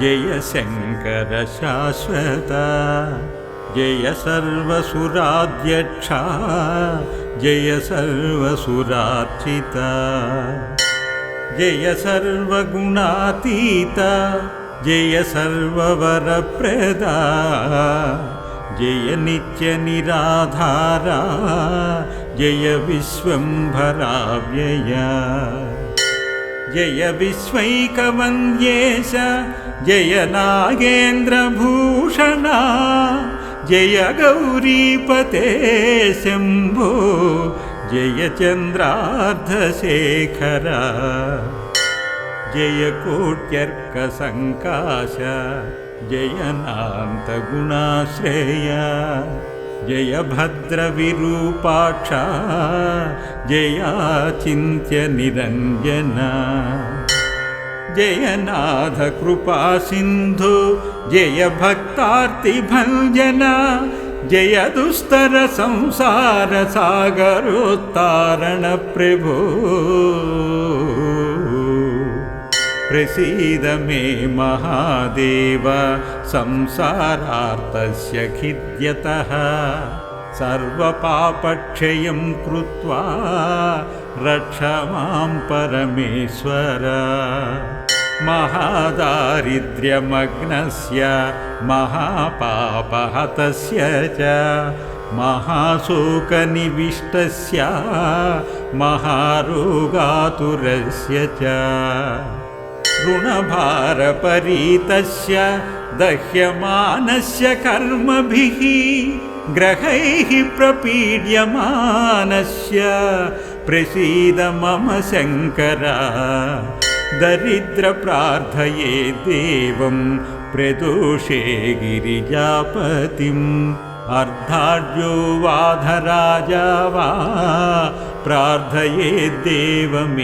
जय शङ्कर शाश्वत जय सर्वसुराध्यक्षा जय सर्वसुरार्चिता जय सर्वगुणातीत जय सर्ववरप्रदा जय नित्यनिराधारा जय विश्वम्भराव्यया जय विश्वैकवन्द्येश जय नागेन्द्रभूषणा जय गौरीपते शम्भो जय चन्द्रार्धशेखरा जय कोट्यर्कसङ्काश जय नान्तगुणाश्रेया जय भद्रविरूपाक्ष जयाचिन्त्यनिरञ्जना जयनाथ कृपासिन्धु जय भक्तार्तिभञ्जन जय दुस्तरसंसारसागरोत्तारणप्रभो प्रसीद मे महादेव संसारार्तस्य खिद्यतः। सर्वपापक्षयं कृत्वा रक्ष मां परमेश्वर महादारिद्र्यमग्नस्य महापापहतस्य च महाशोकनिविष्टस्य महारोगातुरस्य च। ऋणभारपरीतस्य दह्यमानस्य कर्मभिः ग्रहैः प्रपीड्यमानस्य प्रसीद मम शङ्कर दरिद्रप्रार्थये देवं प्रदोषे गिरिजापतिम्। अर्धाढ्यो वाधराजा वा प्रार्थये देवमीश्वरम्।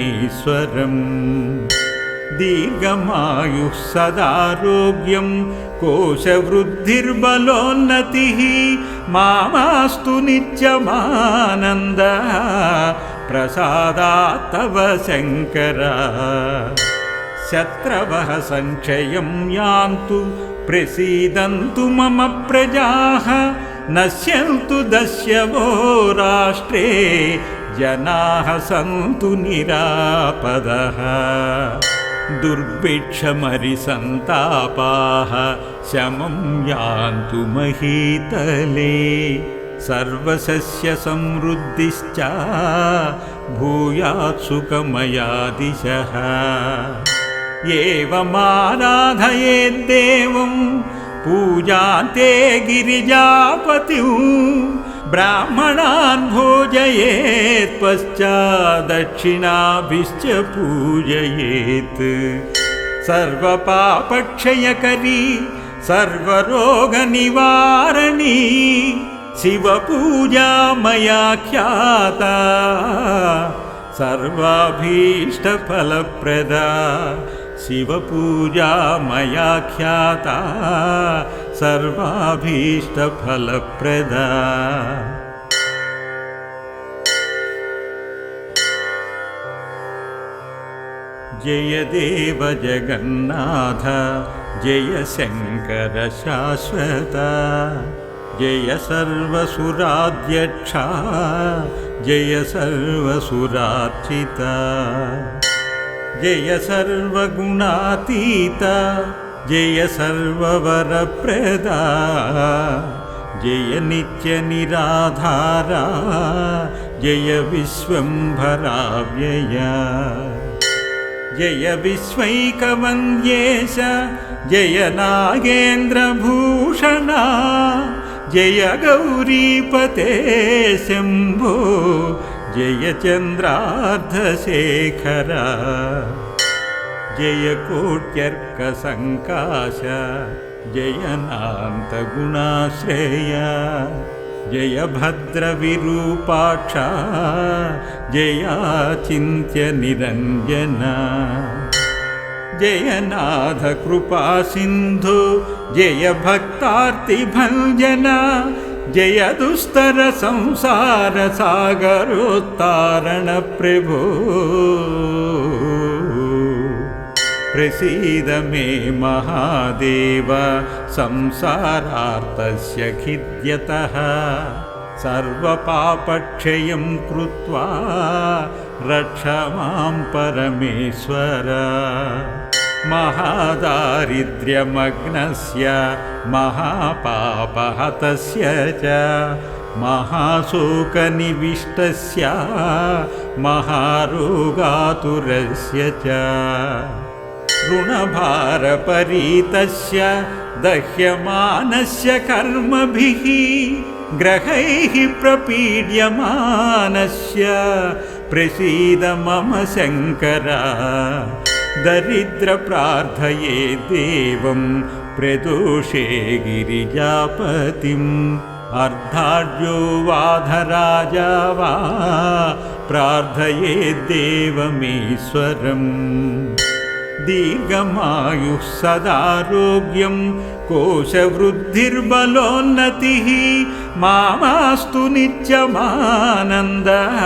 दीर्घमायुः सदारोग्यं कोशवृद्धिर्बलोन्नतिः। मामास्तु नित्यमानन्दः प्रसादात् तव शङ्कर। शत्रवः सञ्चयं यान्तु प्रसीदन्तु मम प्रजाः। नश्यन्तु दस्यवो राष्ट्रे जनाः सन्तु निरापदः। दुर्भिक्षमरिसन्तापाः शमं यान्तु महीतले सर्वसस्यसमृद्धिश्च दिशः एवमाराधयेद्देवं पूजान्ते गिरिजापतिं ब्राह्मणान् भोजयेत् पश्चादक्षिणाभिश्च पूजयेत्। सर्वपापक्षयकरी सर्वरोगनिवारणी शिवपूजा मया ख्याता सर्वाभीष्टफलप्रदा शिवपूजा मया ख्याता सर्वाभीष्टफलप्रदा। जय देव जगन्नाथ जय शङ्कर शाश्वत जय सर्वसुराध्यक्षा जय सर्वसुरार्चिता जय सर्वगुणातीत जय सर्ववरप्रदा जय नित्यनिराधारा जय विश्वम्भराव्यया जय विश्वैकवन्द्येश जय नागेन्द्रभूषणा जय गौरीपते शम्भो जय चन्द्रार्धशेखरा जय कोट्यर्कसङ्काश जय नान्तगुणाश्रेया जय भद्रविरूपाक्ष जयाचिन्त्यनिरञ्जना जयनाथ कृपासिन्धु जय भक्तार्तिभञ्जन जय दुस्तरसंसारसागरोत्तारणप्रभो प्रसीद मे महादेव संसारार्तस्य खिद्यतः। सर्वपापक्षयं कृत्वा रक्ष मां परमेश्वर महादारिद्र्यमग्नस्य महापापहतस्य च महाशोकनिविष्टस्य महारोगातुरस्य च। ऋणभारपरीतस्य दह्यमानस्य कर्मभिः ग्रहैः प्रपीड्यमानस्य प्रसीद मम शङ्कर दरिद्रप्रार्थये देवं प्रदोषे गिरिजापतिम्। अर्धाढ्यो वाधराजा वा प्रार्थयेद्देवमीश्वरम् दीर्घमायुः सदारोग्यं कोशवृद्धिर्बलोन्नतिः। मामास्तु नित्यमानन्दः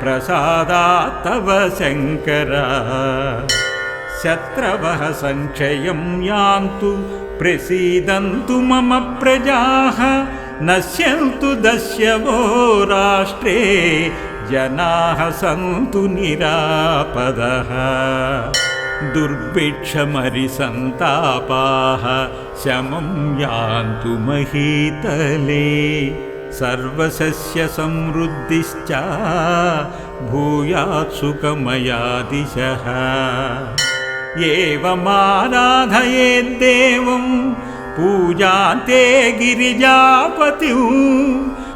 प्रसादात् तव शङ्कर। शत्रवः सञ्चयं यान्तु प्रसीदन्तु मम प्रजाः। नश्यन्तु दस्यवो राष्ट्रे जनाः सन्तु निरापदः। दुर्भिक्षमरिसन्तापाः शमं यान्तु महीतले सर्वसस्यसमृद्धिश्च भूयात् सुखमया दिशः एवमाराधयेद्देवं पूजान्ते गिरिजापतिं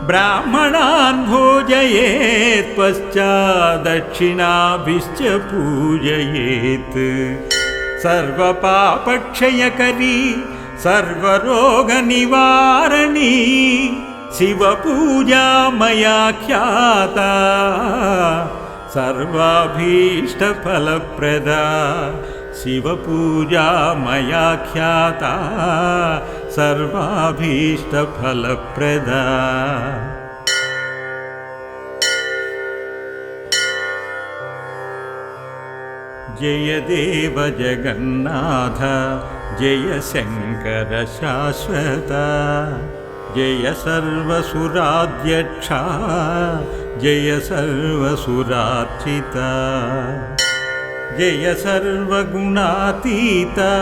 ब्राह्मणान् भोजयेत् पश्चादक्षिणाभिश्च पूजयेत्। सर्वपापक्षयकरी सर्वरोगनिवारणी शिवपूजा मया ख्याता। सर्वाभीष्टफलप्रदा। शिवपूजा मया ख्याता। सर्वाभीष्टफलप्रदा। जय देव जगन्नाथ जय शङ्कर शाश्वता जय सर्वसुराध्यक्षा जय सर्वसुरार्चिता जय सर्वगुणातीता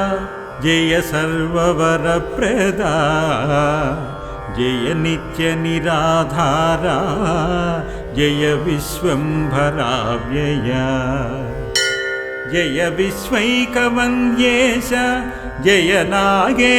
जय सर्ववरप्रदा जय नित्यनिराधारा जय विश्वम्भराव्यया जय विश्वैकवन्द्येश जय नागेन्द्रभूषणा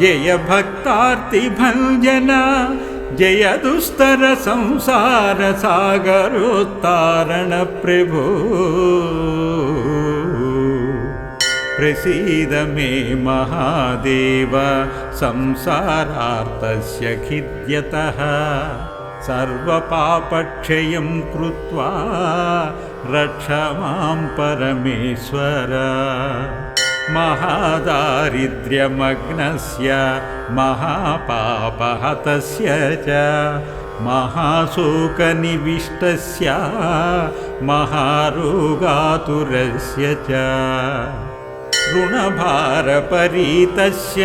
जय कृपासिन्धु जय भक्तार्तिभञ्जन जय दुस्तरसंसारसागरोत्तारणप्रभो प्रसीद मे महादेव संसारार्तस्य खिद्यतः। सर्वपापक्षयं कृत्वा रक्ष मां परमेश्वर महादारिद्र्यमग्नस्य महापापहतस्य च महाशोकनिविष्टस्य महारोगातुरस्य च। ऋणभारपरीतस्य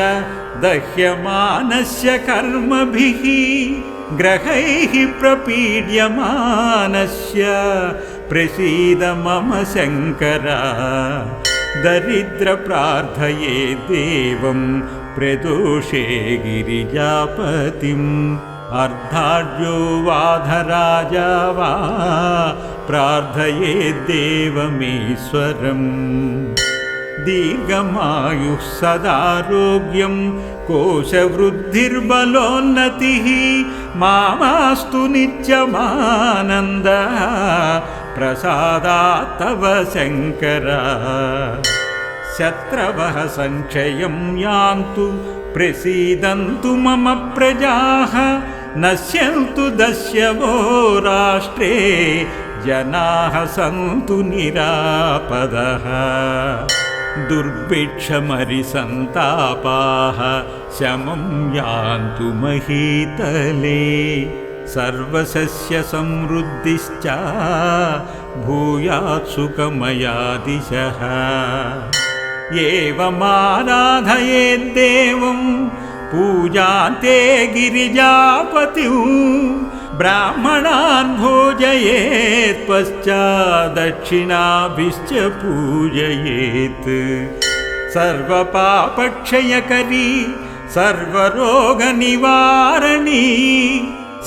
दह्यमानस्य कर्मभिः ग्रहैः प्रपीड्यमानस्य प्रसीद मम शङ्कर दरिद्रप्रार्थये देवं प्रदोषे गिरिजापतिम्। अर्धाढ्यो वाधराजा वा प्रार्थयेद्देवमीश्वरम् दीर्घमायुः सदारोग्यं कोशवृद्धिर्बलोन्नतिः। मामास्तु नित्यमानन्दः प्रसादात् तव शङ्कर। शत्रवः सञ्चयं यान्तु प्रसीदन्तु मम प्रजाः। नश्यन्तु दस्यवो राष्ट्रे जनाः सन्तु निरापदः। दुर्भिक्षमरिसन्तापाः शमं यान्तु महीतले सर्वसस्यसमृद्धिश्च भूयात् सुखमया दिशः एवमाराधयेद्देवं पूजान्ते गिरिजापतिं ब्राह्मणान् भोजयेत् पश्चादक्षिणाभिश्च पूजयेत्। सर्वपापक्षयकरी सर्वरोगनिवारणी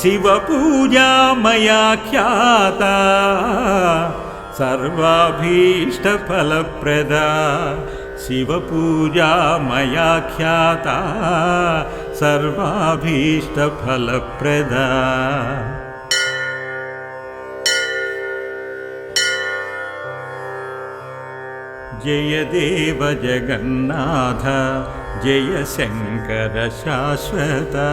शिवपूजा मया ख्याता। सर्वाभीष्टफलप्रदा। शिवपूजा मया ख्याता। सर्वाभीष्टफलप्रदा। जय देव जगन्नाथ जय शङ्कर शाश्वता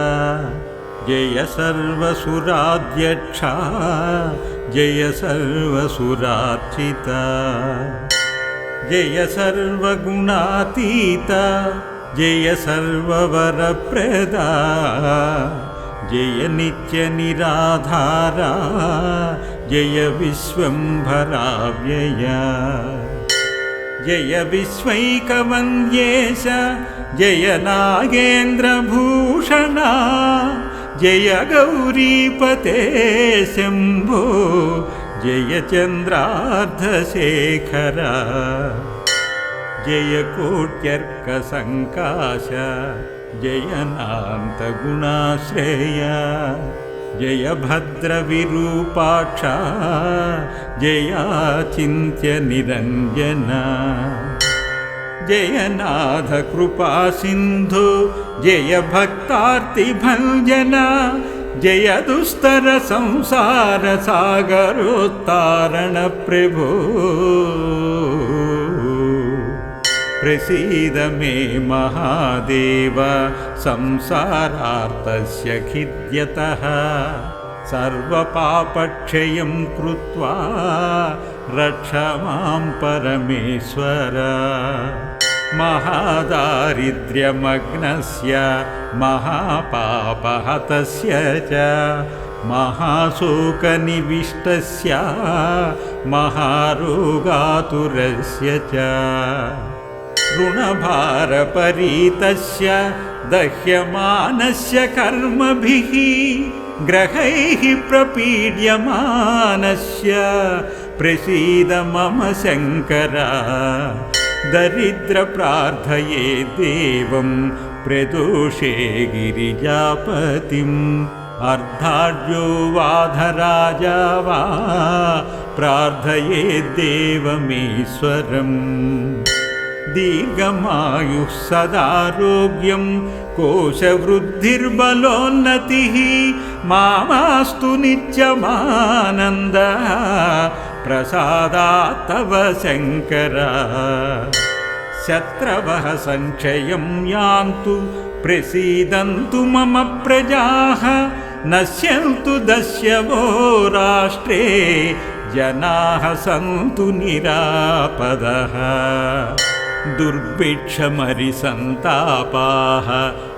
जय सर्वसुराध्यक्षा जय सर्वसुरार्चिता जय सर्वगुणातीता जय सर्ववरप्रदा जय नित्यनिराधारा जय विश्वम्भराव्यया जय विश्वैकवन्द्येश जय नागेन्द्रभूषणा जय गौरीपते शम्भो जय चन्द्रार्धशेखर जय कोट्यर्कसङ्काश जय नान्तगुणाश्रेय जय भद्रविरूपाक्ष जयाचिन्त्यनिरञ्जना जयनाथ कृपासिन्धु जय भक्तार्तिभञ्जना जय दुस्तरसंसारसागरोत्तारणप्रभो प्रसीद मे महादेव संसारार्तस्य खिद्यतः। सर्वपापक्षयं कृत्वा रक्ष मां परमेश्वर महादारिद्र्यमग्नस्य महापापहतस्य च महाशोकनिविष्टस्य महारोगातुरस्य च। ऋणभारपरीतस्य दह्यमानस्य कर्मभिः ग्रहैः प्रपीड्यमानस्य प्रसीद मम शङ्कर दरिद्रप्रार्थये देवं प्रदोषे गिरिजापतिम् अर्धाढ्यो वाधराजा वा प्रार्थयेद्देवमीश्वरम् दीर्घमायुः सदारोग्यं कोशवृद्धिर्बलोन्नतिः मामास्तु नित्यमानन्दः प्रसादात् तव शङ्कर। शत्रवः सञ्चयं यान्तु प्रसीदन्तु मम प्रजाः। नश्यन्तु दस्यवो राष्ट्रे जनाः सन्तु निरापदः। दुर्भिक्षमरिसन्तापाः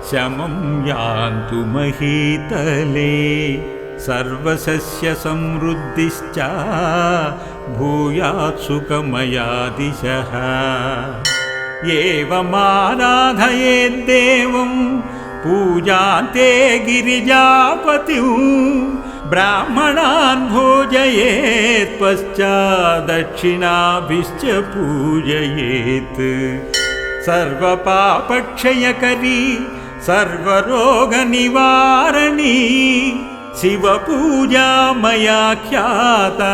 शमं यान्तु महीतले सर्वसस्यसमृद्धिश्च भूयात् सुखमया दिशः एवमाराधयेद्देवं पूजान्ते गिरिजापतिं ब्राह्मणान् भोजयेत् पश्चादक्षिणाभिश्च पूजयेत्। सर्वपापक्षयकरी सर्वरोगनिवारणी शिवपूजा मया ख्याता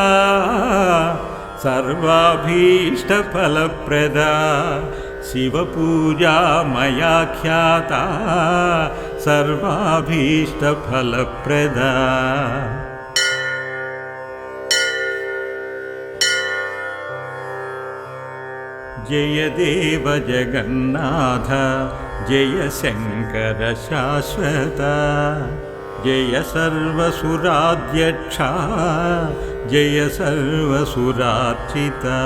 सर्वाभीष्टफलप्रदा शिवपूजा मया ख्याता सर्वाभीष्टफलप्रदा। जय देव जगन्नाथ जय शङ्कर शाश्वत जय सर्वसुराध्यक्षा जय सर्वसुरार्चिता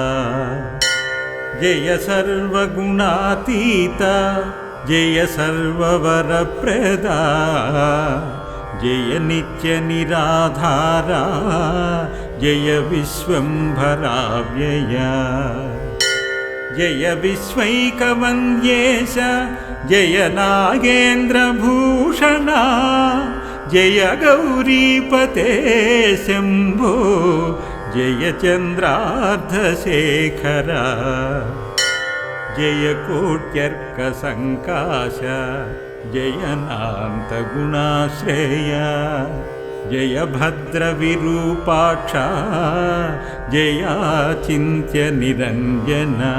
जय सर्वगुणातीत जय सर्ववरप्रदा जय नित्यनिराधारा जय विश्वम्भराव्यया जय विश्वैकवन्द्येश जय नागेन्द्रभूषणा जय गौरीपते शम्भो जय चन्द्रार्धशेखरा जय कोट्यर्कसङ्काश जय भद्रविरूपाक्षा जयाचिन्त्यनिरञ्जना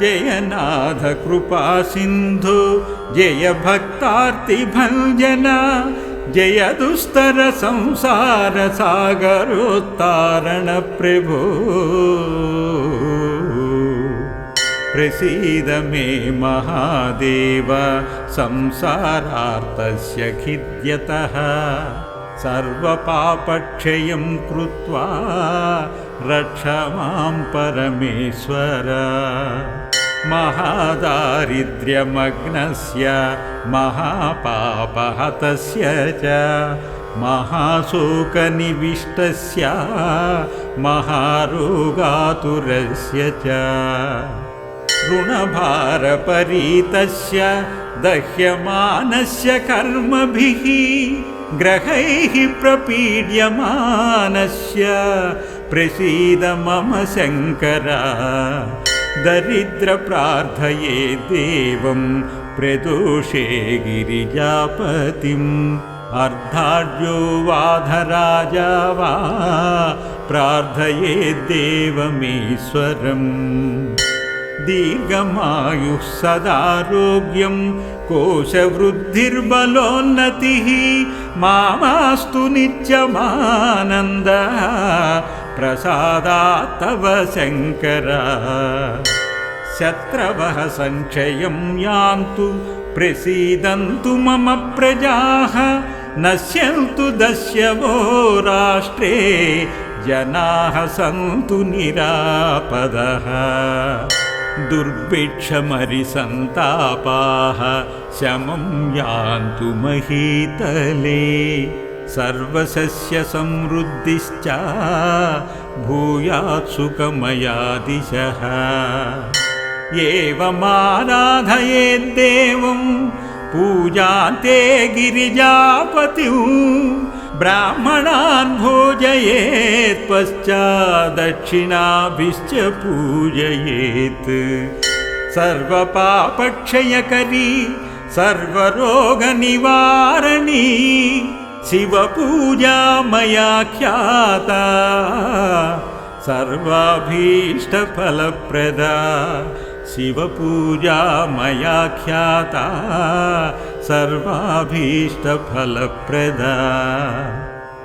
जयनाथ कृपासिन्धु जय भक्तार्तिभञ्जना जय दुस्तरसंसारसागरोत्तारणप्रभो प्रसीद मे महादेव संसारार्तस्य खिद्यतः। सर्वपापक्षयं कृत्वा रक्ष मां परमेश्वर महादारिद्र्यमग्नस्य महापापहतस्य च महाशोकनिविष्टस्य महारोगातुरस्य च ऋणभारपरीतस्य दह्यमानस्य कर्मभिः ग्रहैः प्रपीड्यमानस्य प्रसीद मम शङ्कर दरिद्रप्रार्थये देवं प्रदोषे गिरिजापतिम्। अर्धाढ्यो वाधराजा वा प्रार्थये देवमीश्वरम्। दीर्घमायुः सदारोग्यं कोशवृद्धिर्बलोन्नतिः। मामास्तु नित्यमानन्दः प्रसादात् तव शङ्कर। शत्रवः सञ्चयं यान्तु प्रसीदन्तु मम प्रजाः। नश्यन्तु दस्यवो राष्ट्रे जनाः सन्तु निरापदः। दुर्भिक्षमरिसन्तापाः शमं यान्तु महीतले सर्वसस्यसमृद्धिश्च भूयात् सुखमया दिशः एवमाराधयेद्देवं पूजान्ते गिरिजापतिं ब्राह्मणान् भोजयेत् पश्चादक्षिणाभिश्च पूजयेत्। सर्वपापक्षयकरी सर्वरोगनिवारणी शिवपूजा मया ख्याता। सर्वाभीष्टफलप्रदा। शिवपूजा मया ख्याता। सर्वाभीष्टफलप्रदा।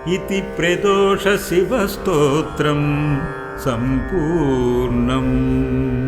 इति प्रदोषशिवस्तोत्रं सम्पूर्णम्